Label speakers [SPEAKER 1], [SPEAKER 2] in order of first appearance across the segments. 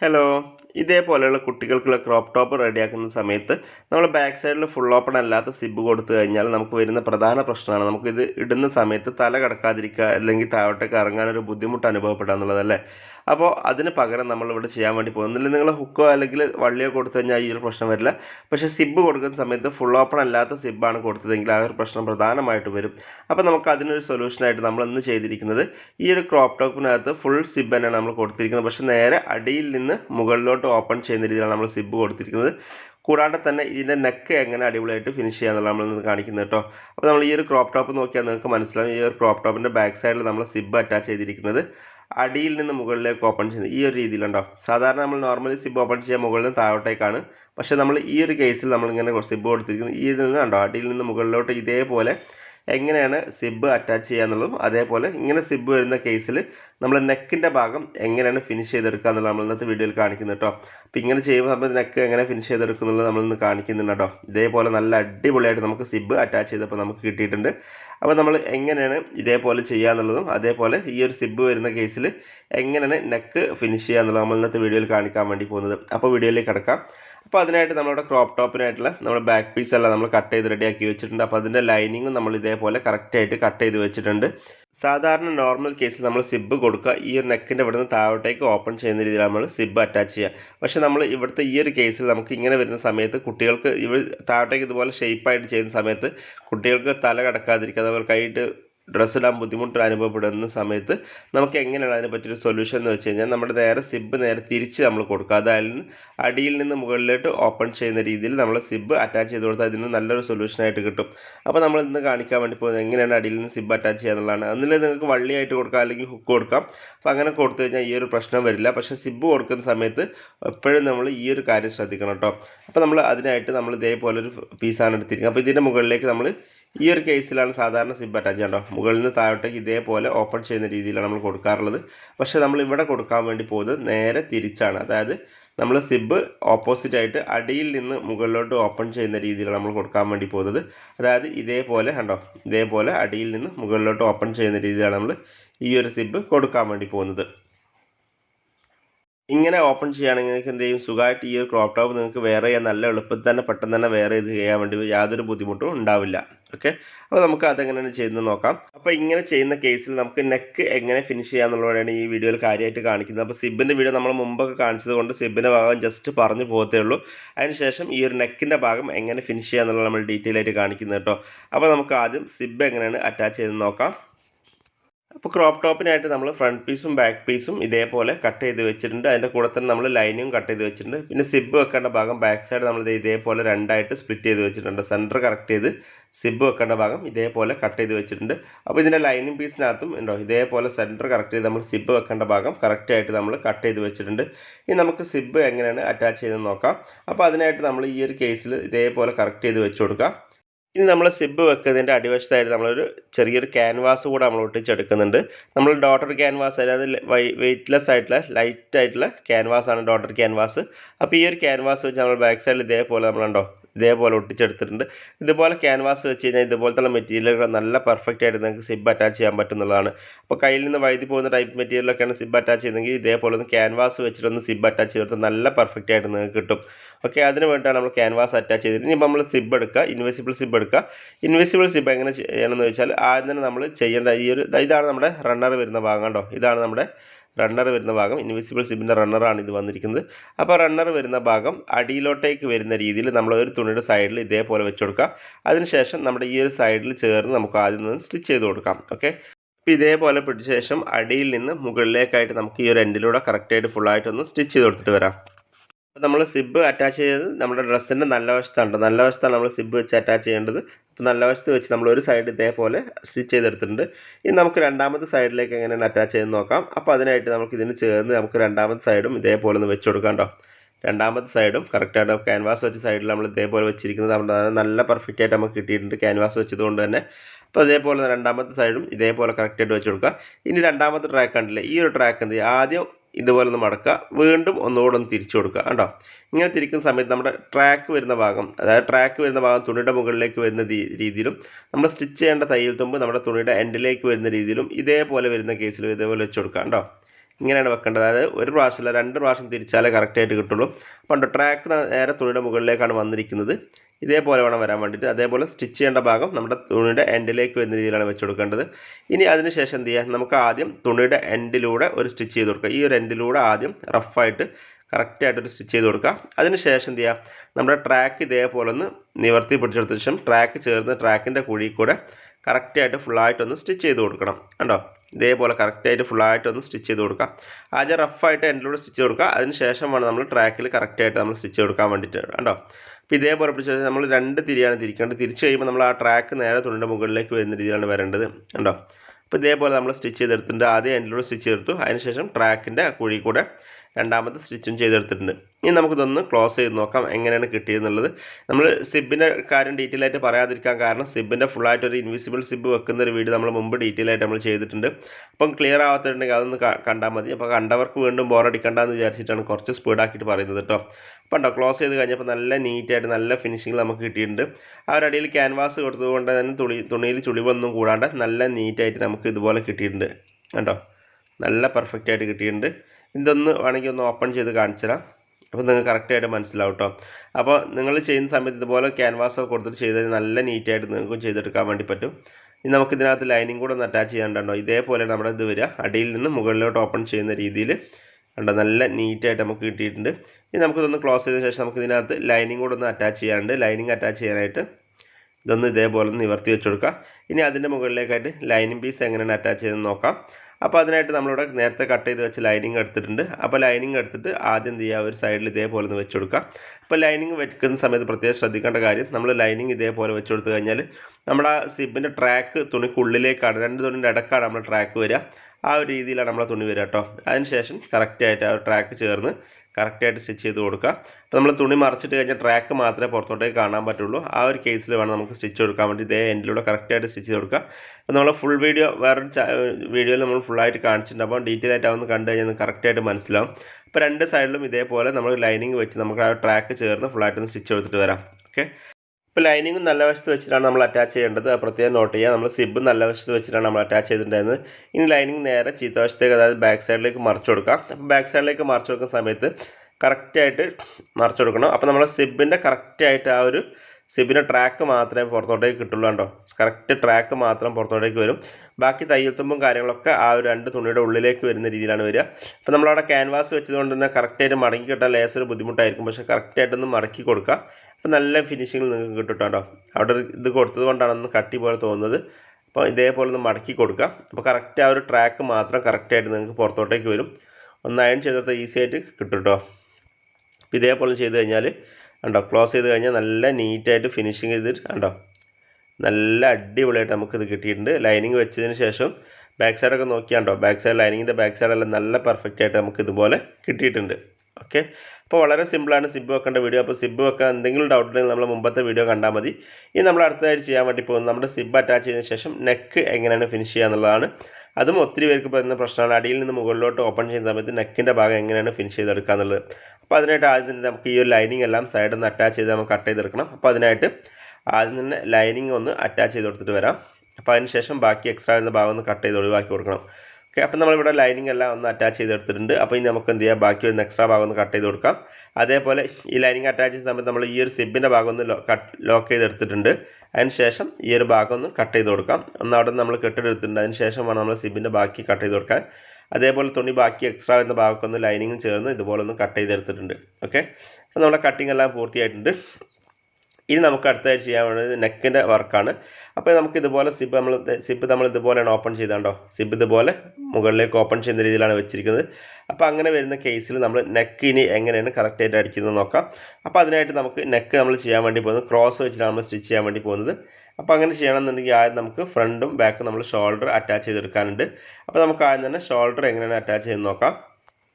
[SPEAKER 1] Hello ഇതേപോലെയുള്ള കുട്ടികൾക്കുള്ള crop top റെഡിയാക്കുന്ന സമയത്ത് നമ്മൾ ബാക്ക് സൈഡിൽ ഫുൾ ഓപ്പൺ അല്ലാത്ത സിബ് കൊടുത്തു കഴിഞ്ഞാൽ നമുക്ക് വരുന്ന പ്രധാന പ്രശ്നമാണ്. നമുക്കിത് ഇടുന്ന സമയത്ത് തല കടക്കാതിരിക്കുക അല്ലെങ്കിൽ താഴോട്ടേക്ക് ഇറങ്ങാനൊരു ബുദ്ധിമുട്ട് അനുഭവപ്പെടുക എന്നുള്ളതല്ലേ? അപ്പോൾ അതിന് പകരം നമ്മളിവിടെ ചെയ്യാൻ വേണ്ടി പോകുന്നില്ല നിങ്ങൾ ഹുക്കോ അല്ലെങ്കിൽ വള്ളിയോ കൊടുത്തു കഴിഞ്ഞാൽ ഈ ഒരു പ്രശ്നം വരില്ല. പക്ഷേ സിബ് കൊടുക്കുന്ന സമയത്ത് ഫുൾ ഓപ്പൺ അല്ലാത്ത സിബാണ് കൊടുത്തതെങ്കിൽ ആ ഒരു പ്രശ്നം പ്രധാനമായിട്ട് വരും. അപ്പോൾ നമുക്ക് അതിനൊരു സൊല്യൂഷനായിട്ട് നമ്മൾ ഇന്ന് ചെയ്തിരിക്കുന്നത് ഈ ഒരു ക്രോപ്പ് ടോപ്പിനകത്ത് ഫുൾ സിബ് തന്നെയാണ് നമ്മൾ കൊടുത്തിരിക്കുന്നത്. പക്ഷേ നേരെ അടിയിൽ നിന്ന് മുകളിലോട്ട് ഓപ്പൺ ചെയ്യുന്ന രീതിയിലാണ് നമ്മൾ സിബ് കൊടുത്തിരിക്കുന്നത്. കൂടാണ്ട് തന്നെ ഇതിന്റെ നെക്ക് എങ്ങനെ അടിപൊളിയായിട്ട് ഫിനിഷ് ചെയ്യാന്നുള്ള നമ്മൾ കാണിക്കുന്നത് കേട്ടോ. അപ്പോൾ നമ്മൾ ഈ ഒരു ക്രോപ്പ് ടോപ്പ് നോക്കിയാൽ നിങ്ങൾക്ക് മനസ്സിലാവും. ഈ ഒരു ക്രോപ്പ് ടോപ്പിന്റെ ബാക്ക് സൈഡിൽ നമ്മൾ സിബ് അറ്റാച്ച് ചെയ്തിരിക്കുന്നത്. അടിയിൽ നിന്ന് മുകളിലേക്ക് ഓപ്പൺ ചെയ്യുന്നത് ഈ ഒരു രീതിയിലുണ്ടോ? സാധാരണ നമ്മൾ നോർമലി സിബ് ഓപ്പൺ ചെയ്യാൻ മുകളിൽ നിന്ന് താഴോട്ടേക്കാണ്. പക്ഷേ നമ്മൾ ഈ ഒരു കേസിൽ നമ്മളിങ്ങനെ സിബ് കൊടുത്തിരിക്കുന്നത് ഈ നിന്ന് കണ്ടോ? അടിയിൽ നിന്ന് മുകളിലോട്ട് ഇതേപോലെ എങ്ങനെയാണ് സിബ് അറ്റാച്ച് ചെയ്യുക അതേപോലെ ഇങ്ങനെ സിബ് വരുന്ന കേസിൽ നമ്മൾ നെക്കിന്റെ ഭാഗം എങ്ങനെയാണ് ഫിനിഷ് ചെയ്തെടുക്കുക എന്നുള്ളത് നമ്മൾ ഇന്നത്തെ വീഡിയോയിൽ കാണിക്കുന്നത് കേട്ടോ അപ്പോൾ ഇങ്ങനെ ചെയ്യുമ്പോൾ നമ്മൾ നെക്ക് എങ്ങനെ ഫിനിഷ് ചെയ്തെടുക്കും എന്നുള്ളത് നമ്മളിന്ന് കാണിക്കുന്നുണ്ട് കേട്ടോ ഇതേപോലെ നല്ല അടിപൊളിയായിട്ട് നമുക്ക് സിബ് അറ്റാച്ച് ചെയ്തപ്പോൾ നമുക്ക് കിട്ടിയിട്ടുണ്ട്. അപ്പോൾ നമ്മൾ എങ്ങനെയാണ് ഇതേപോലെ ചെയ്യുക എന്നുള്ളതും അതേപോലെ ഈ ഒരു സിബ് വരുന്ന കേസിൽ എങ്ങനെയാണ് നെക്ക് ഫിനിഷ് ചെയ്യുക എന്നുള്ളത് നമ്മൾ ഇന്നത്തെ വീഡിയോയിൽ കാണിക്കാൻ വേണ്ടി പോകുന്നത്. അപ്പോൾ വീഡിയോയിലേക്ക് കിടക്കാം. അപ്പോൾ അതിനായിട്ട് നമ്മളുടെ ക്രോപ്പ് ടോപ്പിനായിട്ടുള്ള നമ്മുടെ ബാക്ക് പീസ് എല്ലാം നമ്മൾ കട്ട് ചെയ്ത് റെഡിയാക്കി വെച്ചിട്ടുണ്ട്. അപ്പോൾ അതിന്റെ ലൈനിങ്ങും നമ്മൾ ഇതേപോലെ കറക്റ്റായിട്ട് കട്ട് ചെയ്ത് വെച്ചിട്ടുണ്ട്. സാധാരണ നോർമൽ കേസിൽ നമ്മൾ സിബ് കൊടുക്കുക. ഈ ഒരു നെക്കിന്റെ ഇവിടുന്ന് താഴോട്ടേക്ക് ഓപ്പൺ ചെയ്യുന്ന രീതിയിൽ നമ്മൾ സിബ് അറ്റാച്ച് ചെയ്യുക. പക്ഷേ നമ്മൾ ഇവിടുത്തെ ഈ ഒരു കേസിൽ നമുക്ക് ഇങ്ങനെ വരുന്ന സമയത്ത് കുട്ടികൾക്ക് ഇവ താഴോട്ടേക്ക് ഇതുപോലെ ഷേപ്പായിട്ട് ചെയ്യുന്ന സമയത്ത് കുട്ടികൾക്ക് തല കടക്കാതിരിക്കുക. അതുപോലെ കൈയിട്ട് ഡ്രസ്സ് ഇടാൻ ബുദ്ധിമുട്ട് അനുഭവപ്പെടുന്ന സമയത്ത് നമുക്ക് എങ്ങനെയാണ് അതിനെ പറ്റിയൊരു സൊല്യൂഷൻ എന്ന് വെച്ച് കഴിഞ്ഞാൽ നമ്മുടെ നേരെ സിബ് നേരെ തിരിച്ച് നമ്മൾ കൊടുക്കുക. അതായത് അടിയിൽ നിന്ന് മുകളിലോട്ട് ഓപ്പൺ ചെയ്യുന്ന രീതിയിൽ നമ്മൾ സിബ് അറ്റാച്ച് ചെയ്ത് കൊടുത്താൽ അതിന് നല്ലൊരു സൊല്യൂഷനായിട്ട് കിട്ടും. അപ്പോൾ നമ്മൾ ഇന്ന് കാണിക്കാൻ വേണ്ടി പോകുന്നത് എങ്ങനെയാണ് അടിയിൽ നിന്ന് സിബ് അറ്റാച്ച് ചെയ്യുക എന്നുള്ളതാണ്. അതിൽ നിങ്ങൾക്ക് വള്ളിയായിട്ട് കൊടുക്കാം അല്ലെങ്കിൽ ഹുക്ക് കൊടുക്കാം. അപ്പോൾ അങ്ങനെ കൊടുത്തു കഴിഞ്ഞാൽ ഈ ഒരു പ്രശ്നം വരില്ല. പക്ഷേ സിബ് കൊടുക്കുന്ന സമയത്ത് എപ്പോഴും നമ്മൾ ഈ ഒരു കാര്യം ശ്രദ്ധിക്കണം കേട്ടോ. അപ്പോൾ നമ്മൾ അതിനായിട്ട് നമ്മൾ ഇതേപോലെ ഒരു പീസാണ് എടുത്തിരിക്കുന്നത്. അപ്പോൾ ഇതിന്റെ മുകളിലേക്ക് നമ്മൾ ഈ ഒരു കേസിലാണ് സാധാരണ സിബ് അറ്റാച്ച് ചെയ്യണ്ടോ മുകളിൽ നിന്ന് താഴോട്ടേക്ക് ഇതേപോലെ ഓപ്പൺ ചെയ്യുന്ന രീതിയിലാണ് നമ്മൾ കൊടുക്കാറുള്ളത്. പക്ഷേ നമ്മൾ ഇവിടെ കൊടുക്കാൻ വേണ്ടി പോകുന്നത് നേരെ തിരിച്ചാണ്. അതായത് നമ്മൾ സിബ് ഓപ്പോസിറ്റ് ആയിട്ട് അടിയിൽ നിന്ന് മുകളിലോട്ട് ഓപ്പൺ ചെയ്യുന്ന രീതിയിലാണ് നമ്മൾ കൊടുക്കാൻ വേണ്ടി പോകുന്നത്. അതായത് ഇതേപോലെ കണ്ടോ ഇതേപോലെ അടിയിൽ നിന്ന് മുകളിലോട്ട് ഓപ്പൺ ചെയ്യുന്ന രീതിയിലാണ് നമ്മൾ ഈ ഒരു സിബ് കൊടുക്കാൻ വേണ്ടി പോകുന്നത്. ഇങ്ങനെ ഓപ്പൺ ചെയ്യുകയാണെങ്കിൽ നിങ്ങൾക്ക് എന്ത് ചെയ്യും? സുഖമായിട്ട് ഈ ഒരു ക്രോപ്പ് ടോപ്പ് നിങ്ങൾക്ക് വേറെ ചെയ്യാൻ നല്ല എളുപ്പത്തിൽ തന്നെ പെട്ടെന്ന് തന്നെ വേറെ ഇത് ചെയ്യാൻ വേണ്ടി യാതൊരു ബുദ്ധിമുട്ടും ഉണ്ടാവില്ല. ഓക്കെ? അപ്പോൾ നമുക്ക് അതെങ്ങനെയാണ് ചെയ്യുന്നത് നോക്കാം. അപ്പോൾ ഇങ്ങനെ ചെയ്യുന്ന കേസിൽ നമുക്ക് നെക്ക് എങ്ങനെ ഫിനിഷ് ചെയ്യാന്നുള്ളതാണ് ഈ വീഡിയോയിൽ കാര്യമായിട്ട് കാണിക്കുന്നത്. അപ്പോൾ സിബിന്റെ വീഡിയോ നമ്മൾ മുമ്പൊക്കെ കാണിച്ചത് കൊണ്ട് സിബിന്റെ ഭാഗം ജസ്റ്റ് പറഞ്ഞു പോകത്തേ ഉള്ളൂ. അതിനുശേഷം ഈ ഒരു നെക്കിന്റെ ഭാഗം എങ്ങനെ ഫിനിഷ് ചെയ്യാന്നുള്ളത് നമ്മൾ ഡീറ്റെയിൽ ആയിട്ട് കാണിക്കുന്നത് കേട്ടോ. അപ്പോൾ നമുക്ക് ആദ്യം സിബ് എങ്ങനെയാണ് അറ്റാച്ച് ചെയ്ത് നോക്കാം. അപ്പോൾ ക്രോപ്പ് ടോപ്പിനായിട്ട് നമ്മൾ ഫ്രണ്ട് പീസും ബാക്ക് പീസും ഇതേപോലെ കട്ട് ചെയ്ത് വെച്ചിട്ടുണ്ട്. അതിന്റെ കൂടെ തന്നെ നമ്മൾ ലൈനിങ്ങും കട്ട് ചെയ്ത് വെച്ചിട്ടുണ്ട്. പിന്നെ സിബ് വെക്കേണ്ട ഭാഗം ബാക്ക് സൈഡ് നമ്മൾ ഇതേപോലെ രണ്ടായിട്ട് സ്പ്ലിറ്റ് ചെയ്ത് വെച്ചിട്ടുണ്ട്. സെന്റർ കറക്റ്റ് ചെയ്ത് സിബ് വെക്കേണ്ട ഭാഗം ഇതേപോലെ കട്ട് ചെയ്ത് വെച്ചിട്ടുണ്ട്. അപ്പോൾ ഇതിന്റെ ലൈനിങ് പീസിനകത്തും ഉണ്ടോ? ഇതേപോലെ സെന്റർ കറക്റ്റ് ചെയ്ത് നമ്മൾ സിബ് വെക്കേണ്ട ഭാഗം കറക്റ്റായിട്ട് നമ്മൾ കട്ട് ചെയ്ത് വെച്ചിട്ടുണ്ട്. ഇനി നമുക്ക് സിബ് എങ്ങനെയാണ് അറ്റാച്ച് ചെയ്തെന്ന് നോക്കാം. അപ്പോൾ അതിനായിട്ട് നമ്മൾ ഈ ഒരു കേസിൽ ഇതേപോലെ കറക്റ്റ് ചെയ്ത് വെച്ച് കൊടുക്കാം. ഇനി നമ്മൾ സിബ് വെക്കുന്നതിന്റെ അടിവശത്തായിട്ട് നമ്മളൊരു ചെറിയൊരു ക്യാൻവാസ് കൂടെ നമ്മൾ ഒട്ടിച്ചെടുക്കുന്നുണ്ട്. നമ്മൾ ഡോട്ടർ ക്യാൻവാസ് അതായത് വെയ്റ്റ്ലെസ് ആയിട്ടുള്ള ലൈറ്റ് ആയിട്ടുള്ള ക്യാൻവാസ് ആണ് ഡോട്ടർ ക്യാൻവാസ് അപ്പോൾ ഈ ഒരു ക്യാൻവാസ് വെച്ച് നമ്മൾ ബാക്ക് സൈഡിൽ ഇതേപോലെ നമ്മളുണ്ടോ ഇതേപോലെ ഒട്ടിച്ചെടുത്തിട്ടുണ്ട്. ഇതുപോലെ ക്യാൻവാസ് വെച്ച് കഴിഞ്ഞാൽ ഇതുപോലത്തെ മെറ്റീരിയലുകൾ നല്ല പെർഫെക്റ്റ് ആയിട്ട് നിങ്ങൾക്ക് സിബ് അറ്റാച്ച് ചെയ്യാൻ പറ്റുന്നതാണ്. അപ്പോൾ കയ്യിൽ നിന്ന് വൈദ്യുതി പോകുന്ന ടൈപ്പ് മെറ്റീരിയലൊക്കെയാണ് സിബ് അറ്റാച്ച് ചെയ്യുന്നതെങ്കിൽ ഇതേപോലെ ഒന്ന് ക്യാൻവാസ് വെച്ചിട്ടൊന്ന് സിബ് അറ്റാച്ച് ചെയ്തിട്ട് നല്ല പെർഫെക്റ്റ് ആയിട്ട് നിങ്ങൾക്ക് കിട്ടും. ഓക്കെ അതിന് വേണ്ടിയിട്ടാണ് നമ്മൾ ക്യാൻവാസ് അറ്റാച്ച് ചെയ്തിട്ട് ഇനി നമ്മൾ സിബ് എടുക്കുക ഇൻവെസിബിൾ സിബ് എടുക്കുക. ഇൻവെസിബിൾ സിബ് എങ്ങനെ ചെയ്യണമെന്ന് വെച്ചാൽ ആദ്യം തന്നെ നമ്മൾ ചെയ്യേണ്ട ഈ ഒരു ഇതാണ് നമ്മുടെ റണ്ണർ വരുന്ന ഭാഗം കണ്ടോ? ഇതാണ് നമ്മുടെ റണ്ണർ വരുന്ന ഭാഗം ഇൻവിസിബിൾ സിബിന്റെ റണ്ണറാണ് ഇത് വന്നിരിക്കുന്നത്. അപ്പോൾ റണ്ണർ വരുന്ന ഭാഗം അടിയിലോട്ടേക്ക് വരുന്ന രീതിയിൽ നമ്മൾ ഒരു തുണിയുടെ സൈഡിൽ ഇതേപോലെ വെച്ച് കൊടുക്കുക. അതിനുശേഷം നമ്മുടെ ഈ ഒരു സൈഡിൽ ചേർന്ന് നമുക്ക് ആദ്യം നിന്ന് സ്റ്റിച്ച് ചെയ്ത് കൊടുക്കാം. ഓക്കെ അപ്പോൾ ഇതേപോലെ പിടിച്ച ശേഷം അടിയിൽ നിന്ന് മുകളിലേക്കായിട്ട് നമുക്ക് ഈ ഒരു എൻഡിലൂടെ കറക്റ്റായിട്ട് ഫുള്ളായിട്ടൊന്ന് സ്റ്റിച്ച് ചെയ്ത് കൊടുത്തിട്ട് വരാം. അപ്പോൾ നമ്മൾ സിബ് അറ്റാച്ച് ചെയ്തത് നമ്മുടെ ഡ്രസ്സിന്റെ നല്ല വശത്താണ് നല്ല വശത്താണ് നമ്മൾ സിബ് വെച്ച് അറ്റാച്ച് ചെയ്യേണ്ടത്. അപ്പോൾ നല്ല വശത്ത് വെച്ച് നമ്മൾ ഒരു സൈഡ് ഇതേപോലെ സ്റ്റിച്ച് ചെയ്തെടുത്തിട്ടുണ്ട്. ഇനി നമുക്ക് രണ്ടാമത്തെ സൈഡിലേക്ക് എങ്ങനെയാണ് അറ്റാച്ച് ചെയ്ത് നോക്കാം. അപ്പോൾ അതിനായിട്ട് നമുക്ക് ഇതിന് ചേർന്ന് നമുക്ക് രണ്ടാമത്തെ സൈഡും ഇതേപോലെ ഒന്ന് വെച്ച് കൊടുക്കാം കേട്ടോ രണ്ടാമത്തെ സൈഡും കറക്റ്റായിട്ട് ക്യാൻവാസ് വെച്ച സൈഡിൽ നമ്മൾ ഇതേപോലെ വെച്ചിരിക്കുന്നത് നമ്മുടെ നല്ല പെർഫെക്റ്റ് ആയിട്ട് നമുക്ക് കിട്ടിയിട്ടുണ്ട് ക്യാൻവാസ് വെച്ചത് കൊണ്ട് തന്നെ. അപ്പോൾ അതേപോലെ രണ്ടാമത്തെ സൈഡും ഇതേപോലെ കറക്റ്റായിട്ട് വെച്ച് കൊടുക്കുക ഇനി രണ്ടാമത്തെ ട്രാക്ക് ഉണ്ടല്ലേ ഈ ഒരു ട്രാക്ക് എന്ത് ആദ്യം ഇതുപോലെ ഒന്ന് മടക്കുക. വീണ്ടും ഒന്നുകൂടെ ഒന്ന് തിരിച്ചു കൊടുക്കുക. കണ്ടോ? ഇങ്ങനെ തിരിക്കുന്ന സമയത്ത് നമ്മുടെ ട്രാക്ക് വരുന്ന ഭാഗം അതായത് ട്രാക്ക് വരുന്ന ഭാഗം തുണിയുടെ മുകളിലേക്ക് വരുന്ന രീതിയിലും നമ്മൾ സ്റ്റിച്ച് ചെയ്യേണ്ട തയ്യൽ തുമ്പ് നമ്മുടെ തുണിയുടെ എൻഡിലേക്ക് വരുന്ന രീതിയിലും ഇതേപോലെ വരുന്ന കേസിലും ഇതേപോലെ വെച്ച് കൊടുക്കുക. കണ്ടോ? ഇങ്ങനെയാണ് വെക്കേണ്ടത്. അതായത് ഒരു പ്രാവശ്യമല്ല രണ്ട് പ്രാവശ്യം തിരിച്ചാലേ കറക്റ്റായിട്ട് കിട്ടുള്ളൂ. അപ്പോൾ ട്രാക്ക് നേരെ തുണിയുടെ മുകളിലേക്കാണ് വന്നിരിക്കുന്നത്. ഇതേപോലെ വേണം വരാൻ വേണ്ടിയിട്ട്. അതേപോലെ സ്റ്റിച്ച് ചെയ്യേണ്ട ഭാഗം നമ്മുടെ തുണിയുടെ എൻഡിലേക്ക് വരുന്ന രീതിയിലാണ് വെച്ച് കൊടുക്കേണ്ടത്. ഇനി അതിനുശേഷം എന്ത് ചെയ്യുക നമുക്ക് ആദ്യം തുണിയുടെ എൻഡിലൂടെ ഒരു സ്റ്റിച്ച് ചെയ്ത് കൊടുക്കുക. ഈ ഒരു എൻഡിലൂടെ ആദ്യം റഫായിട്ട് കറക്റ്റായിട്ടൊരു സ്റ്റിച്ച് ചെയ്ത് കൊടുക്കുക. അതിനുശേഷം എന്ത് ചെയ്യുക നമ്മുടെ ട്രാക്ക് ഇതേപോലെ ഒന്ന് നിവർത്തി പിടിച്ചെടുത്ത ശേഷം ട്രാക്ക് ചേർന്ന് ട്രാക്കിന്റെ കുഴി കൂടെ കറക്റ്റായിട്ട് ഫുള്ളായിട്ടൊന്ന് സ്റ്റിച്ച് ചെയ്ത് കൊടുക്കണം. കണ്ടോ? ഇതേപോലെ കറക്റ്റായിട്ട് ഫുള്ളായിട്ടൊന്ന് സ്റ്റിച്ച് ചെയ്ത് കൊടുക്കുക. ആദ്യം റഫായിട്ട് എൻഡിലൂടെ സ്റ്റിച്ച് കൊടുക്കുക. അതിന് ശേഷം വേണം നമ്മൾ ട്രാക്കിൽ കറക്റ്റായിട്ട് നമ്മൾ സ്റ്റിച്ച് കൊടുക്കാൻ വേണ്ടിയിട്ട്. കണ്ടോ? അപ്പോൾ ഇതേപോലെ പിടിച്ച് നമ്മൾ രണ്ട് തിരിയാണ് തിരിക്കേണ്ടത്. തിരിച്ച് കഴിയുമ്പോൾ നമ്മൾ ആ ട്രാക്ക് നേരെ തുണിന്റെ മുകളിലേക്ക് വരുന്ന രീതിയിലാണ് വരേണ്ടത്. കണ്ടോ? അപ്പോൾ ഇതേപോലെ നമ്മൾ സ്റ്റിച്ച് ചെയ്തെടുത്തിട്ടുണ്ട്. ആദ്യം എൻഡിലൂടെ സ്റ്റിച്ച് ചെയ്തെടുത്തു. അതിനുശേഷം ട്രാക്കിന്റെ കുഴി കൂടെ രണ്ടാമത്തെ സ്റ്റിച്ചും ചെയ്തെടുത്തിട്ടുണ്ട്. ഇനി നമുക്കിതൊന്ന് ക്ലോസ് ചെയ്ത് നോക്കാം എങ്ങനെയാണ് കിട്ടിയെന്നുള്ളത്. നമ്മൾ സിബിന്റെ കാര്യം ഡീറ്റെയിൽ ആയിട്ട് പറയാതിരിക്കാൻ കാരണം സിബിന്റെ ഫുള്ളായിട്ട് ഒരു ഇൻവിസിബിൾ സിബ് വെക്കുന്ന ഒരു വീഡിയോ നമ്മൾ മുമ്പ് ഡീറ്റെയിൽ ആയിട്ട് നമ്മൾ ചെയ്തിട്ടുണ്ട്. അപ്പം ക്ലിയർ ആവാത്തിട്ടുണ്ടെങ്കിൽ അതൊന്ന് കണ്ടാൽ മതി. അപ്പോൾ കണ്ടവർക്ക് വീണ്ടും ബോറടിക്കണ്ടെന്ന് വിചാരിച്ചിട്ടാണ് കുറച്ച് സ്പീഡാക്കിയിട്ട് പറയുന്നത് കേട്ടോ അപ്പം ഉണ്ടോ ക്ലോസ് ചെയ്ത് കഴിഞ്ഞപ്പോൾ നല്ല നീറ്റായിട്ട് നല്ല ഫിനിഷിംഗ് നമുക്ക് കിട്ടിയിട്ടുണ്ട്. ആ ഒരു അടിയിൽ ക്യാൻവാസ് കൊടുത്തതുകൊണ്ട് തന്നെ തുണി തുണിയിൽ ചുളിവൊന്നും കൂടാണ്ട് നല്ല നീറ്റായിട്ട് നമുക്ക് ഇതുപോലെ കിട്ടിയിട്ടുണ്ട്. കേട്ടോ നല്ല പെർഫെക്റ്റ് ആയിട്ട് കിട്ടിയിട്ടുണ്ട്. ഇതൊന്ന് വേണമെങ്കിൽ ഒന്ന് ഓപ്പൺ ചെയ്ത് കാണിച്ചു തരാം അപ്പോൾ നിങ്ങൾക്ക് കറക്റ്റായിട്ട് മനസ്സിലാവും കേട്ടോ അപ്പോൾ നിങ്ങൾ ചെയ്യുന്ന സമയത്ത് ഇതുപോലെ ക്യാൻവാസൊക്കെ കൊടുത്തിട്ട് ചെയ്ത് നല്ല നീറ്റായിട്ട് നിങ്ങൾക്കും ചെയ്തെടുക്കാൻ വേണ്ടി പറ്റും. ഇനി നമുക്ക് ഇതിനകത്ത് ലൈനിങ് കൂടെ ഒന്ന് അറ്റാച്ച് ചെയ്യാണ്ടോ ഇതേപോലെ നമ്മുടെ ഇത് വരിക. അടിയിൽ നിന്ന് മുകളിലോട്ട് ഓപ്പൺ ചെയ്യുന്ന രീതിയിൽ കണ്ടോ? നല്ല നീറ്റായിട്ട് നമുക്ക് കിട്ടിയിട്ടുണ്ട്. ഇനി നമുക്കിതൊന്ന് ക്ലോസ് ചെയ്തതിന് ശേഷം നമുക്ക് ഇതിനകത്ത് ലൈനിങ് കൂടെ ഒന്ന് അറ്റാച്ച് ചെയ്യാണ്ട് ലൈനിങ് അറ്റാച്ച് ചെയ്യാനായിട്ട് ഇതൊന്ന് ഇതേപോലെ ഒന്ന് നിവർത്തി വെച്ച് കൊടുക്കുക. ഇനി അതിന്റെ മുകളിലേക്കായിട്ട് ലൈനിങ് പീസ് എങ്ങനെയാണ് അറ്റാച്ച് ചെയ്തെന്ന് നോക്കാം. അപ്പോൾ അതിനായിട്ട് നമ്മളിവിടെ നേരത്തെ കട്ട് ചെയ്ത് വെച്ച് ലൈനിങ് എടുത്തിട്ടുണ്ട്. അപ്പോൾ ലൈനിങ് എടുത്തിട്ട് ആദ്യം എന്ത് ചെയ്യുക? ഒരു സൈഡിൽ ഇതേപോലെ ഒന്ന് വെച്ച് കൊടുക്കുക. അപ്പോൾ ലൈനിങ് വെക്കുന്ന സമയത്ത് പ്രത്യേകം ശ്രദ്ധിക്കേണ്ട കാര്യം നമ്മൾ ലൈനിങ് ഇതേപോലെ വെച്ച് കൊടുത്തു കഴിഞ്ഞാൽ നമ്മുടെ സിബിന്റെ ട്രാക്ക് തുണിക്കുള്ളിലേക്കാണ് രണ്ട് തുണിന്റെ ഇടക്കാണ് നമ്മൾ ട്രാക്ക് വരിക. ആ ഒരു രീതിയിലാണ് നമ്മളെ തുണി വരിക കേട്ടോ. അതിനുശേഷം കറക്റ്റായിട്ട് ആ ട്രാക്ക് ചേർന്ന് കറക്റ്റായിട്ട് സ്റ്റിച്ച് ചെയ്ത് കൊടുക്കുക. അപ്പോൾ നമ്മൾ തുണി മറിച്ചിട്ട് കഴിഞ്ഞാൽ ട്രാക്ക് മാത്രമേ പുറത്തോട്ടേക്ക് കാണാൻ പറ്റുള്ളൂ. ആ ഒരു കേസിൽ വേണം നമുക്ക് സ്റ്റിച്ച് കൊടുക്കാൻ വേണ്ടി ഇതേ എൻഡിലൂടെ കറക്റ്റായിട്ട് സ്റ്റിച്ച് കൊടുക്കുക. അപ്പോൾ നമ്മൾ ഫുൾ വീഡിയോ വേറൊരു വീഡിയോയിൽ നമ്മൾ ഫുള്ളായിട്ട് കാണിച്ചിട്ടുണ്ട്. അപ്പോൾ ഡീറ്റെയിൽ ആയിട്ട് അതൊന്ന് കണ്ടു കഴിഞ്ഞാൽ കറക്റ്റായിട്ട് മനസ്സിലാവും. അപ്പോൾ രണ്ട് സൈഡിലും ഇതേപോലെ നമ്മൾ ലൈനിങ് വെച്ച് നമുക്ക് ആ ട്രാക്ക് ചേർന്ന് ഫുള്ളായിട്ടൊന്ന് സ്റ്റിച്ച് കൊടുത്തിട്ട് വരാം. ഓക്കെ ഇപ്പോൾ ലൈനിങ് നല്ല വശത്ത് വെച്ചിട്ടാണ് നമ്മൾ അറ്റാച്ച് ചെയ്യേണ്ടത്. പ്രത്യേകം നോട്ട് ചെയ്യുക നമ്മൾ സിബ് നല്ല വശത്ത് വെച്ചിട്ടാണ് നമ്മൾ അറ്റാച്ച് ചെയ്തിട്ടുണ്ടായിരുന്നത്. ഇനി ലൈനിങ് നേരെ ചീത്ത വശത്തേക്ക് അതായത് ബാക്ക് സൈഡിലേക്ക് മറിച്ച് കൊടുക്കാം. അപ്പോൾ ബാക്ക് സൈഡിലേക്ക് മറിച്ച് കൊടുക്കുന്ന സമയത്ത് കറക്റ്റായിട്ട് മറിച്ച് കൊടുക്കണം. അപ്പോൾ നമ്മൾ സിബിന്റെ കറക്റ്റായിട്ട് ആ ഒരു സിബിന്റെ ട്രാക്ക് മാത്രമേ പുറത്തോട്ടേക്ക് കിട്ടുള്ളൂ കണ്ടോ? കറക്റ്റ് ട്രാക്ക് മാത്രം പുറത്തോട്ടേക്ക് വരും. ബാക്കി തയ്യൽത്തുമ്പും കാര്യങ്ങളൊക്കെ ആ ഒരു രണ്ട് തുണിയുടെ ഉള്ളിലേക്ക് വരുന്ന രീതിയിലാണ് വരിക. അപ്പോൾ നമ്മളവിടെ ക്യാൻവാസ് വെച്ചതുകൊണ്ട് തന്നെ കറക്റ്റായിട്ട് മടങ്ങി കിട്ടാൻ ലേസർ ബുദ്ധിമുട്ടായിരിക്കും. പക്ഷേ കറക്റ്റായിട്ടൊന്ന് മടക്കി കൊടുക്കുക. അപ്പോൾ നല്ല ഫിനിഷിങ്ങിൽ നിങ്ങൾക്ക് കിട്ടും കേട്ടോ. അവിടെ ഇത് കൊടുത്തത് കട്ടി പോലെ തോന്നുന്നത്. അപ്പോൾ ഇതേപോലെ ഒന്ന് മടക്കി കൊടുക്കുക. അപ്പോൾ കറക്റ്റ് ആ ഒരു ട്രാക്ക് മാത്രം കറക്റ്റായിട്ട് നിങ്ങൾക്ക് പുറത്തോട്ടേക്ക് വരും. ഒന്ന് അയൺ ചെയ്തെടുത്താൽ ഈസി ആയിട്ട് കിട്ടും കേട്ടോ. അപ്പോൾ ഇതേപോലെ ചെയ്ത് കഴിഞ്ഞാൽ കണ്ടോ? ക്ലോസ് ചെയ്ത് കഴിഞ്ഞാൽ നല്ല നീറ്റായിട്ട് ഫിനിഷിങ് ചെയ്തിട്ട് കണ്ടോ? നല്ല അടിപൊളിയായിട്ട് നമുക്കിത് കിട്ടിയിട്ടുണ്ട്. ലൈനിങ് വെച്ചതിന് ശേഷം ബാക്ക് സൈഡൊക്കെ നോക്കിയാണ്ടോ ബാക്ക് സൈഡ് ലൈനിങ്ങിന്റെ ബാക്ക് സൈഡെല്ലാം നല്ല പെർഫെക്റ്റ് ആയിട്ട് നമുക്ക് ഇതുപോലെ കിട്ടിയിട്ടുണ്ട്. ഓക്കെ? അപ്പോൾ വളരെ സിമ്പിളാണ് സിബ് വെക്കേണ്ട വീഡിയോ. അപ്പോൾ സിബ് വെക്കാൻ എന്തെങ്കിലും ഡൗട്ട് ഉണ്ടെങ്കിൽ നമ്മൾ മുമ്പത്തെ വീഡിയോ കണ്ടാൽ മതി. ഇനി നമ്മൾ അടുത്തതായിട്ട് ചെയ്യാൻ വേണ്ടി പോകുന്നത് നമ്മുടെ സിബ് അറ്റാച്ച് ചെയ്തതിന് ശേഷം നെക്ക് എങ്ങനെയാണ് ഫിനിഷ് ചെയ്യുക എന്നുള്ളതാണ്. അതും ഒത്തിരി പേർക്ക് വരുന്ന പ്രശ്നമാണ്. അടിയിൽ നിന്ന് മുകളിലോട്ട് ഓപ്പൺ ചെയ്യുന്ന സമയത്ത് നെക്കിന്റെ ഭാഗം എങ്ങനെയാണ് ഫിനിഷ് ചെയ്തെടുക്കുക എന്നുള്ളത്. അപ്പോൾ അതിനായിട്ട് ആദ്യം തന്നെ നമുക്ക് ഈ ഒരു ലൈനിങ് എല്ലാം സൈഡിൽ നിന്ന് അറ്റാച്ച് ചെയ്ത് നമുക്ക് കട്ട് ചെയ്തെടുക്കണം. അപ്പോൾ അതിനായിട്ട് ആദ്യം തന്നെ ലൈനിങ് ഒന്ന് അറ്റാച്ച് ചെയ്ത് കൊടുത്തിട്ട് വരാം. അപ്പോൾ അതിന് ശേഷം ബാക്കി എക്സ്ട്രാ എന്ന ഭാഗം ഒന്ന് കട്ട് ചെയ്ത് ഒഴിവാക്കി കൊടുക്കണം. ഓക്കെ അപ്പം നമ്മളിവിടെ ലൈനിങ് എല്ലാം ഒന്ന് അറ്റാച്ച് ചെയ്തെടുത്തിട്ടുണ്ട്. അപ്പോൾ ഇനി നമുക്ക് എന്ത് ചെയ്യാം? ബാക്കി ഒന്ന് എക്സ്ട്രാ ഭാഗം ഒന്ന് കട്ട് ചെയ്ത് കൊടുക്കാം. അതേപോലെ ഈ ലൈനിങ് അറ്റാച്ച് ചെയ്യുന്ന സമയത്ത് നമ്മൾ ഈ ഒരു സിബിന്റെ ഭാഗം ഒന്ന് കട്ട് ലോക്ക് ചെയ്തെടുത്തിട്ടുണ്ട്. അതിന് ശേഷം ഈ ഒരു ഭാഗം ഒന്ന് കട്ട് ചെയ്ത് കൊടുക്കാം. ഒന്ന് അവിടെ നമ്മൾ കെട്ടിടെടുത്തിട്ടുണ്ട്. അതിന് വേണം നമ്മൾ സിബിന്റെ ബാക്കി കട്ട് ചെയ്ത് കൊടുക്കാൻ. അതേപോലെ തുണി ബാക്കി എക്സ്ട്രാ എന്ന ഭാഗമൊക്കെ ഒന്ന് ലൈനിങ്ങും ചേർന്ന് ഇതുപോലെ ഒന്ന് കട്ട് ചെയ്തെടുത്തിട്ടുണ്ട്. ഓക്കെ അപ്പോൾ നമ്മുടെ കട്ടിങ് എല്ലാം പൂർത്തിയായിട്ടുണ്ട്. ഇനി നമുക്ക് അടുത്തതായിട്ട് ചെയ്യാൻ വേണ്ടത് നെക്കിന്റെ വർക്കാണ്. അപ്പോൾ നമുക്ക് ഇതുപോലെ സിബ് നമ്മൾ സിബ് നമ്മൾ ഇതുപോലെയാണ് ഓപ്പൺ ചെയ്താണ്ടോ സിബ് ഇതുപോലെ മുകളിലേക്ക് ഓപ്പൺ ചെയ്യുന്ന രീതിയിലാണ് വെച്ചിരിക്കുന്നത്. അപ്പോൾ അങ്ങനെ വരുന്ന കേസിൽ നമ്മൾ നെക്ക് ഇനി എങ്ങനെയാണ് കറക്റ്റായിട്ട് അടിക്കുന്നത് നോക്കാം. അപ്പോൾ അതിനായിട്ട് നമുക്ക് നെക്ക് നമ്മൾ ചെയ്യാൻ വേണ്ടി പോകുന്നത് ക്രോസ് വെച്ചിട്ടാണ് നമ്മൾ സ്റ്റിച്ച് ചെയ്യാൻ വേണ്ടി പോകുന്നത്. അപ്പോൾ അങ്ങനെ ചെയ്യണമെന്നുണ്ടെങ്കിൽ ആദ്യം നമുക്ക് ഫ്രണ്ടും ബാക്കും നമ്മൾ ഷോൾഡർ അറ്റാച്ച് ചെയ്തെടുക്കാനുണ്ട്. അപ്പോൾ നമുക്ക് ആദ്യം തന്നെ ഷോൾഡർ എങ്ങനെയാണ് അറ്റാച്ച് ചെയ്ത് നോക്കാം.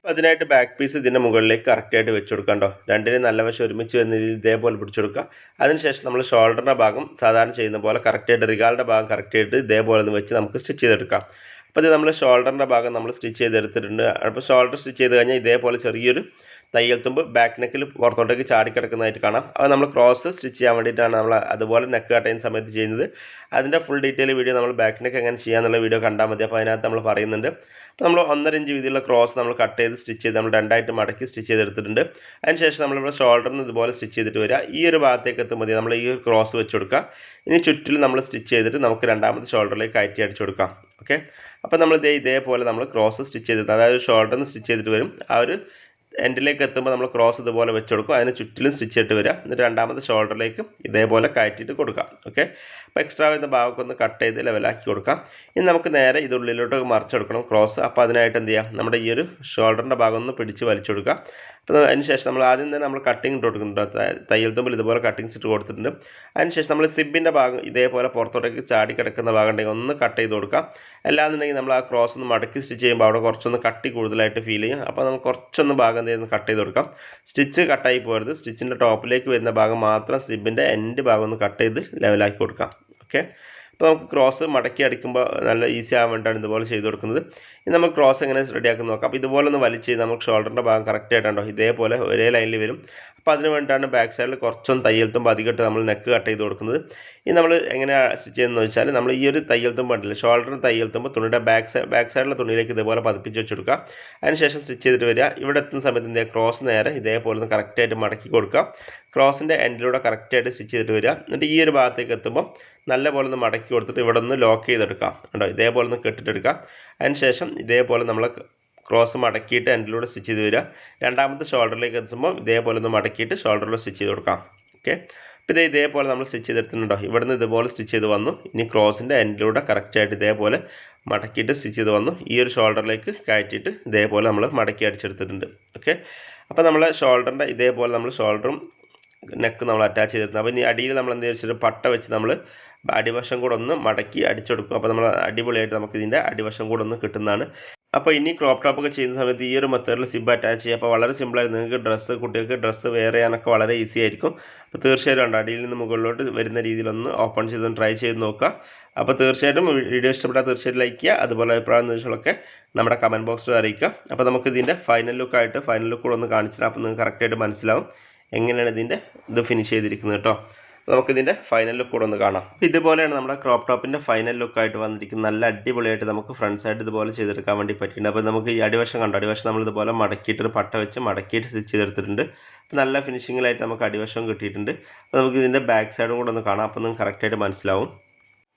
[SPEAKER 1] അപ്പോൾ അതിനായിട്ട് ബാക്ക് പീസ് ഇതിന്റെ മുകളിലേക്ക് കറക്റ്റായിട്ട് വെച്ച് കൊടുക്കണ്ടോ രണ്ടിനും നല്ല വശം ഒരുമിച്ച് വരുന്ന രീതിയിൽ ഇതേപോലെ പിടിച്ചു കൊടുക്കുക അതിനുശേഷം നമ്മൾ ഷോൾഡറിന്റെ ഭാഗം സാധാരണ ചെയ്യുന്ന പോലെ കറക്റ്റായിട്ട് റിഗാളിന്റെ ഭാഗം കറക്റ്റായിട്ട് ഇതേപോലെ ഒന്ന് വെച്ച് നമുക്ക് സ്റ്റിച്ച് ചെയ്തെടുക്കാം. അപ്പോൾ ഇത് നമ്മൾ ഷോൾഡറിന്റെ ഭാഗം നമ്മൾ സ്റ്റിച്ച് ചെയ്തെടുത്തിട്ടുണ്ട്. അപ്പോൾ ഷോൾഡർ സ്റ്റിച്ച് ചെയ്ത് കഴിഞ്ഞാൽ ഇതേപോലെ ചെറിയൊരു തയ്യൽ തുമ്പ് ബാക്ക് നെക്കിൽ പുറത്തോട്ടേക്ക് ചാടിക്കിടക്കുന്നതായിട്ട് കാണാം. അത് നമ്മൾ ക്രോസ് സ്റ്റിച്ച് ചെയ്യാൻ വേണ്ടിയിട്ടാണ് നമ്മൾ അതുപോലെ നെക്ക് കട്ട് ചെയ്യുന്ന സമയത്ത് ചെയ്യുന്നത്. അതിന്റെ ഫുൾ ഡീറ്റെയിൽ വീഡിയോ നമ്മൾ ബാക്ക് നെക്ക് എങ്ങനെ ചെയ്യാമെന്നുള്ള വീഡിയോ കണ്ടാൽ മതി. അപ്പോൾ അതിനകത്ത് നമ്മൾ പറയുന്നുണ്ട്. അപ്പോൾ നമ്മൾ ഒന്നര ഇഞ്ച് വീതിയുള്ള ക്രോസ് നമ്മൾ കട്ട് ചെയ്ത് സ്റ്റിച്ച് ചെയ്ത് നമ്മൾ രണ്ടായിട്ട് മടക്കി സ്റ്റിച്ച് ചെയ്തെടുത്തിട്ടുണ്ട്. അതിനുശേഷം നമ്മളിവിടെ ഷോൾഡറിന് ഇതുപോലെ സ്റ്റിച്ച് ചെയ്തിട്ട് വരിക. ഈ ഒരു ഭാഗത്തേക്ക് എത്തുമ്പോൾ നമ്മൾ ഈ ഒരു ക്രോസ് വെച്ച് കൊടുക്കുക. ഇനി ചുറ്റിലും നമ്മൾ സ്റ്റിച്ച് ചെയ്തിട്ട് നമുക്ക് രണ്ടാമത്തെ ഷോൾഡറിലേക്ക് കയറ്റി അടിച്ചു കൊടുക്കാം. ഓക്കെ അപ്പോൾ നമ്മൾ ഇതേ ഇതേപോലെ നമ്മൾ ക്രോസ് സ്റ്റിച്ച് ചെയ്തിട്ട് അതായത് ഷോൾഡറിന് സ്റ്റിച്ച് ചെയ്തിട്ട് വരും. ആ ഒരു എൻഡിലേക്ക് എത്തുമ്പോൾ നമ്മൾ ക്രോസ് ഇതുപോലെ വെച്ച് കൊടുക്കും. അതിന് ചുറ്റിലും സ്റ്റിച്ച് ഇട്ട് വരിക. എന്നിട്ട് രണ്ടാമത്തെ ഷോൾഡറിലേക്ക് ഇതേപോലെ കയറ്റിയിട്ട് കൊടുക്കാം. ഓക്കെ അപ്പോൾ എക്സ്ട്രാ വരുന്ന ഭാഗമൊക്കെ ഒന്ന് കട്ട് ചെയ്ത് ലെവലാക്കി കൊടുക്കാം. ഇനി നമുക്ക് നേരെ ഇത് ഉള്ളിലോട്ട് മറിച്ചെടുക്കണം ക്രോസ് അപ്പോൾ അതിനായിട്ട് എന്ത് ചെയ്യാം? നമ്മുടെ ഈ ഒരു ഷോൾഡറിന്റെ ഭാഗം ഒന്ന് പിടിച്ച് വലിച്ചു കൊടുക്കുക. അപ്പോൾ അതിന് ശേഷം നമ്മൾ ആദ്യം തന്നെ നമ്മൾ കട്ടിങ് ഇട്ട് കൊടുക്കുന്നുണ്ട്. തയ്യൽ തുമ്പിൽ ഇതുപോലെ കട്ടിങ്സ് ഇട്ട് കൊടുത്തിട്ടുണ്ട്. അതിനുശേഷം നമ്മൾ സിബിന്റെ ഭാഗം ഇതേപോലെ പുറത്തോട്ടേക്ക് ചാടി കിടക്കുന്ന ഭാഗം ഉണ്ടെങ്കിൽ ഒന്ന് കട്ട് ചെയ്ത് കൊടുക്കാം അല്ലാന്നുണ്ടെങ്കിൽ നമ്മൾ ആ ക്രോസ് ഒന്ന് മടക്കി സ്റ്റിച്ച് ചെയ്യുമ്പോൾ അവിടെ കുറച്ചൊന്ന് കട്ടി കൂടുതലായിട്ട് ഫീൽ ചെയ്യും. അപ്പോൾ നമുക്ക് കുറച്ചൊന്ന് ഭാഗം എന്ത് ചെയ്യുന്നു കട്ട് ചെയ്ത് കൊടുക്കാം സ്റ്റിച്ച് കട്ടായി പോരുത്. സ്റ്റിച്ചിന്റെ ടോപ്പിലേക്ക് വരുന്ന ഭാഗം മാത്രം സിബിന്റെ എൻഡ് ഭാഗം ഒന്ന് കട്ട് ചെയ്ത് ലെവലാക്കി കൊടുക്കാം ഓക്കെ അപ്പോൾ നമുക്ക് ക്രോസ് മടക്കി അടിക്കുമ്പോൾ നല്ല ഈസി ആകാൻ വേണ്ടിയാണ് ഇതുപോലെ ചെയ്ത് കൊടുക്കുന്നത്. ഇനി നമുക്ക് ക്രോസ് എങ്ങനെ റെഡിയാക്കി നോക്കാം. അപ്പോൾ ഇതുപോലെ ഒന്ന് വലിച്ച് നമുക്ക് ഷോൾഡറിന്റെ ഭാഗം കറക്റ്റ് ആയിട്ടുണ്ടോ ഇതേപോലെ ഒരേ ലൈനിൽ വരും. അപ്പോൾ അതിന് വേണ്ടിയിട്ടാണ് ബാക്ക് സൈഡിൽ കുറച്ചൊന്ന് തയ്യൽ തുമ്പ് അധികമായിട്ട് നമ്മൾ നെക്ക് കട്ട് ചെയ്ത് കൊടുക്കുന്നത്. ഇനി നമ്മൾ എങ്ങനെയാണ് സ്റ്റിച്ച് ചെയ്യുന്നത് വെച്ചാൽ നമ്മൾ ഈ ഒരു തയ്യൽ തുമ്പ് ഉണ്ടല്ലോ ഷോൾഡറിന് തയ്യൽ തുമ്പ് തുണിയുടെ ബാക്ക് സൈഡ് ബാക്ക് സൈഡിലെ തുണിയിലേക്ക് ഇതേപോലെ പതിപ്പിച്ച് വെച്ച് കൊടുക്കുക അതിനുശേഷം സ്റ്റിച്ച് ചെയ്തിട്ട് വരിക. ഇവിടെ എത്തുന്ന സമയത്ത് എന്ത് ക്രോസ് നേരെ ഇതേപോലെ ഒന്ന് കറക്റ്റായിട്ട് മടക്കി കൊടുക്കുക. ക്രോസിന്റെ എൻഡിലൂടെ കറക്റ്റായിട്ട് സ്റ്റിച്ച് ചെയ്തിട്ട് വരിക. എന്നിട്ട് ഈ ഒരു ഭാഗത്തേക്ക് എത്തുമ്പോൾ നല്ല പോലെ ഒന്ന് മടക്കി കൊടുത്തിട്ട് ഇവിടെ ഒന്ന് ലോക്ക് ചെയ്തെടുക്കാം. കേട്ടോ ഇതേപോലെ ഒന്ന് കെട്ടിട്ടെടുക്കാം. അതിനുശേഷം ഇതേപോലെ നമ്മൾ ക്രോസ് മടക്കിയിട്ട് എൻഡിലൂടെ സ്റ്റിച്ച് ചെയ്ത് വരിക. രണ്ടാമത്തെ ഷോൾഡറിലേക്ക് എത്തുമ്പോൾ ഇതേപോലെ ഒന്ന് മടക്കിയിട്ട് ഷോൾഡറിൽ സ്റ്റിച്ച് ചെയ്ത് കൊടുക്കാം. ഓക്കെ അപ്പോൾ ഇത് ഇതേപോലെ നമ്മൾ സ്റ്റിച്ച് ചെയ്തെടുത്തിട്ടുണ്ടോ? ഇവിടുന്ന് ഇതുപോലെ സ്റ്റിച്ച് ചെയ്ത് വന്നു. ഇനി ക്രോസിന്റെ എൻഡിലൂടെ കറക്റ്റായിട്ട് ഇതേപോലെ മടക്കിയിട്ട് സ്റ്റിച്ച് ചെയ്ത് വന്നു. ഈ ഒരു ഷോൾഡറിലേക്ക് കയറ്റിയിട്ട് ഇതേപോലെ നമ്മൾ മടക്കി അടിച്ചെടുത്തിട്ടുണ്ട്. ഓക്കെ അപ്പോൾ നമ്മൾ ഷോൾഡറിന്റെ ഇതേപോലെ നമ്മൾ ഷോൾഡറും നെക്ക് നമ്മൾ അറ്റാച്ച് ചെയ്തിരുന്നത് അപ്പോൾ ഇനി അടിയിൽ നമ്മൾ എന്ത് വെച്ചിട്ട് പട്ട വെച്ച് നമ്മൾ അടിവശം കൂടെ ഒന്ന് മടക്കി അടിച്ചെടുക്കും. അപ്പോൾ നമ്മൾ അടിപൊളിയായിട്ട് നമുക്ക് ഇതിന്റെ അടിവശം കൂടെ ഒന്ന് കിട്ടുന്നതാണ്. അപ്പോൾ ഇനി ക്രോപ്പ് ടോപ്പ് ഒക്കെ ചെയ്യുന്ന സമയത്ത് ഈ ഒരു മെത്തേഡിൽ സിബ് അറ്റാച്ച് ചെയ്യുക. അപ്പോൾ വളരെ സിമ്പിളായിരുന്നു നിങ്ങൾക്ക് ഡ്രസ്സ് കുട്ടികൾക്ക് ഡ്രസ്സ് വെയർ ചെയ്യാനൊക്കെ വളരെ ഈസി ആയിരിക്കും. അപ്പോൾ തീർച്ചയായിട്ടും ഉണ്ട് അടിയിൽ നിന്ന് മുകളിലോട്ട് വരുന്ന രീതിയിലൊന്ന് ഓപ്പൺ ചെയ്ത് ട്രൈ ചെയ്ത് നോക്കുക. അപ്പോൾ തീർച്ചയായിട്ടും വീഡിയോ ഇഷ്ടപ്പെട്ടാൽ തീർച്ചയായിട്ടും ലൈക്ക് ചെയ്യുക. അതുപോലെ അഭിപ്രായം നിർദ്ദേശങ്ങളൊക്കെ നമ്മുടെ കമന്റ് ബോക്സിൽ അറിയിക്കുക. അപ്പോൾ നമുക്ക് ഇതിന്റെ ഫൈനൽ ലുക്കായിട്ട് ഫൈനൽ ലുക്ക് കൂടെ ഒന്ന് കാണിച്ചാൽ അപ്പോൾ നിങ്ങൾക്ക് കറക്റ്റായിട്ട് മനസ്സിലാവും. എങ്ങനെയാണ് ഇതിന്റെ ഇത് ഫിനിഷ് ചെയ്തിരിക്കുന്നത് കേട്ടോ നമുക്കിതിന്റെ ഫൈനൽ ലുക്ക് കൂടെ ഒന്ന് കാണാം. അപ്പോൾ ഇതുപോലെയാണ് നമ്മുടെ ക്രോപ്പ് ടോപ്പിന്റെ ഫൈനൽ ലുക്കായിട്ട് വന്നിരിക്കുന്നത്. നല്ല അടിപൊളിയായിട്ട് നമുക്ക് ഫ്രണ്ട് സൈഡ് ഇതുപോലെ ചെയ്തെടുക്കാൻ വേണ്ടി പറ്റിയിട്ടുണ്ട്. അപ്പോൾ നമുക്ക് ഈ അടിവശം കണ്ടോ? അടിവശം നമ്മൾ ഇതുപോലെ മടക്കിയിട്ട് ഒരു പട്ട വെച്ച് മടക്കിയിട്ട് സ്റ്റിച്ച് ചെയ്തെടുത്തിട്ടുണ്ട്. അപ്പോൾ നല്ല ഫിനിഷിങ്ങിലായിട്ട് നമുക്ക് അടിവശം കിട്ടിയിട്ടുണ്ട്. അപ്പോൾ നമുക്ക് ഇതിന്റെ ബാക്ക് സൈഡും കൂടെ ഒന്ന് കാണാം. അപ്പോൾ നിങ്ങൾക്ക് കറക്റ്റായിട്ട് മനസ്സിലാവും.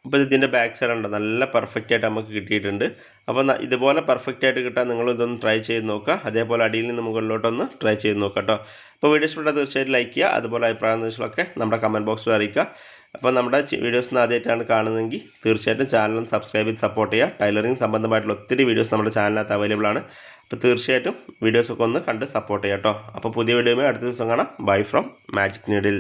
[SPEAKER 1] അപ്പോൾ ഇതിന്റെ ബാക്ക് സൈഡ് ഉണ്ട് നല്ല പെർഫെക്റ്റ് ആയിട്ട് നമുക്ക് കിട്ടിയിട്ടുണ്ട്. അപ്പോൾ ഇതുപോലെ പെർഫെക്റ്റ് ആയിട്ട് കിട്ടാൻ നിങ്ങൾ ഇതൊന്ന് ട്രൈ ചെയ്ത് നോക്കുക. അതേപോലെ അടിയിൽ നിന്ന് മുകളിലോട്ടൊന്ന് ട്രൈ ചെയ്ത് നോക്കുക കേട്ടോ. അപ്പോൾ വീഡിയോസ് ഇഷ്ടപ്പെട്ടാൽ തീർച്ചയായിട്ടും ലൈക്ക് ചെയ്യുക. അതുപോലെ അഭിപ്രായം നിർദ്ദേശങ്ങളൊക്കെ നമ്മുടെ കമന്റ് ബോക്സിൽ അറിയിക്കുക. അപ്പോൾ നമ്മുടെ വീഡിയോസ് ആദ്യമായിട്ടാണ് കാണുന്നതെങ്കിൽ തീർച്ചയായിട്ടും ചാനലും സബ്സ്ക്രൈബ് ചെയ്ത് സപ്പോർട്ട് ചെയ്യുക. ടൈലറിംഗ് സംബന്ധമായിട്ടുള്ള ഒത്തിരി വീഡിയോസ് നമ്മുടെ ചാനലിനകത്ത് അവൈലബിൾ ആണ്. അപ്പോൾ തീർച്ചയായിട്ടും വീഡിയോസൊക്കെ ഒന്ന് കണ്ട് സപ്പോർട്ട് ചെയ്യാം കേട്ടോ. അപ്പോൾ പുതിയ വീഡിയോയുമായി അടുത്ത ദിവസം കാണാം. Bye from magic needle